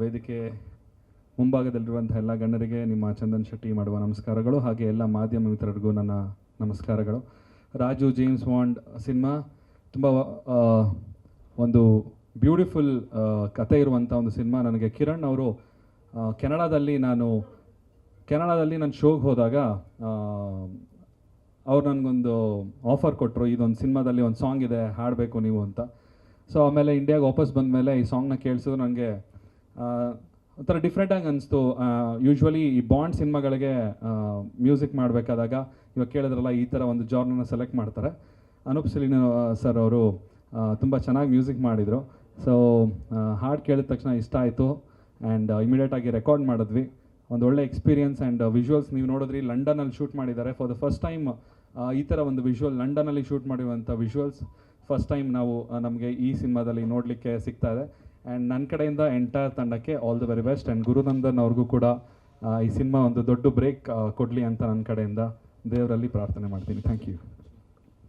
ವೇದಿಕೆ ಮುಂಭಾಗದಲ್ಲಿರುವಂಥ ಎಲ್ಲ ಗಣ್ಯರಿಗೆ ನಿಮ್ಮ ಚಂದನ್ ಶೆಟ್ಟಿ ಮಾಡುವ ನಮಸ್ಕಾರಗಳು ಹಾಗೆ ಎಲ್ಲ ಮಾಧ್ಯಮ ಮಿತ್ರರಿಗೂ ನನ್ನ ನಮಸ್ಕಾರಗಳು. ರಾಜು ಜೇಮ್ಸ್ ವಾಂಡ್ ಸಿನಿಮಾ ತುಂಬ ಒಂದು ಬ್ಯೂಟಿಫುಲ್ ಕತೆ ಇರುವಂಥ ಒಂದು ಸಿನಿಮಾ ನನಗೆ. ಕಿರಣ್ ಅವರು ಕೆನಡಾದಲ್ಲಿ ನಾನು ಕೆನಡಾದಲ್ಲಿ ನಾನು ಶೋಗೆ ಹೋದಾಗ ಅವ್ರು ನನಗೊಂದು ಆಫರ್ ಕೊಟ್ಟರು ಇದೊಂದು ಸಿನಿಮಾದಲ್ಲಿ ಒಂದು ಸಾಂಗ್ ಇದೆ, ಹಾಡಬೇಕು ನೀವು ಅಂತ. ಸೊ ಆಮೇಲೆ ಇಂಡಿಯಾಗೆ ವಾಪಸ್ ಬಂದ ಮೇಲೆ ಈ ಸಾಂಗ್ನ ಕೇಳಿಸಿದ್ರು, ನನಗೆ ಒಂಥರ ಡಿಫ್ರೆಂಟಾಗಿ ಅನಿಸ್ತು. ಯೂಶ್ವಲಿ ಈ ಬಾಂಡ್ ಸಿನಿಮಾಗಳಿಗೆ ಮ್ಯೂಸಿಕ್ ಮಾಡಬೇಕಾದಾಗ, ಇವಾಗ ಕೇಳಿದ್ರಲ್ಲ, ಈ ಥರ ಒಂದು ಜಾರ್ನನ್ನ ಸೆಲೆಕ್ಟ್ ಮಾಡ್ತಾರೆ. ಅನೂಪ್ ಸಲೀನ್ ಸರ್ ಅವರು ತುಂಬ ಚೆನ್ನಾಗಿ ಮ್ಯೂಸಿಕ್ ಮಾಡಿದರು. ಸೊ ಹಾಡು ಕೇಳಿದ ತಕ್ಷಣ ಇಷ್ಟ ಆಯಿತು. ಆ್ಯಂಡ್ ಇಮಿಡಿಯೇಟಾಗಿ ರೆಕಾರ್ಡ್ ಮಾಡಿದ್ವಿ. ಒಂದು ಒಳ್ಳೆ ಎಕ್ಸ್ಪೀರಿಯನ್ಸ್ ಆ್ಯಂಡ್ ವಿಜುವಲ್ಸ್ ನೀವು ನೋಡಿದ್ರಿ ಲಂಡನಲ್ಲಿ ಶೂಟ್ ಮಾಡಿದ್ದಾರೆ. ಫಾರ್ ದ ಫಸ್ಟ್ ಟೈಮ್ ಈ ಥರ ಒಂದು ವಿಜುವಲ್ ಲಂಡನಲ್ಲಿ ಶೂಟ್ ಮಾಡಿರುವಂಥ ವಿಜುವಲ್ಸ್ ಫಸ್ಟ್ ಟೈಮ್ ನಾವು ನಮಗೆ ಈ ಸಿನಿಮಾದಲ್ಲಿ ನೋಡಲಿಕ್ಕೆ ಸಿಗ್ತಾ ಇದೆ. ಆ್ಯಂಡ್ ನನ್ನ ಕಡೆಯಿಂದ ಎಂಟೈರ್ ತಂಡಕ್ಕೆ all the very best and Gurunandan ಅವ್ರಿಗೂ ಕೂಡ ಈ ಸಿನಿಮಾ ಒಂದು ದೊಡ್ಡ ಬ್ರೇಕ್ ಕೊಡಲಿ ಅಂತ ನನ್ನ ಕಡೆಯಿಂದ ದೇವರಲ್ಲಿ ಪ್ರಾರ್ಥನೆ ಮಾಡ್ತೀನಿ. Thank you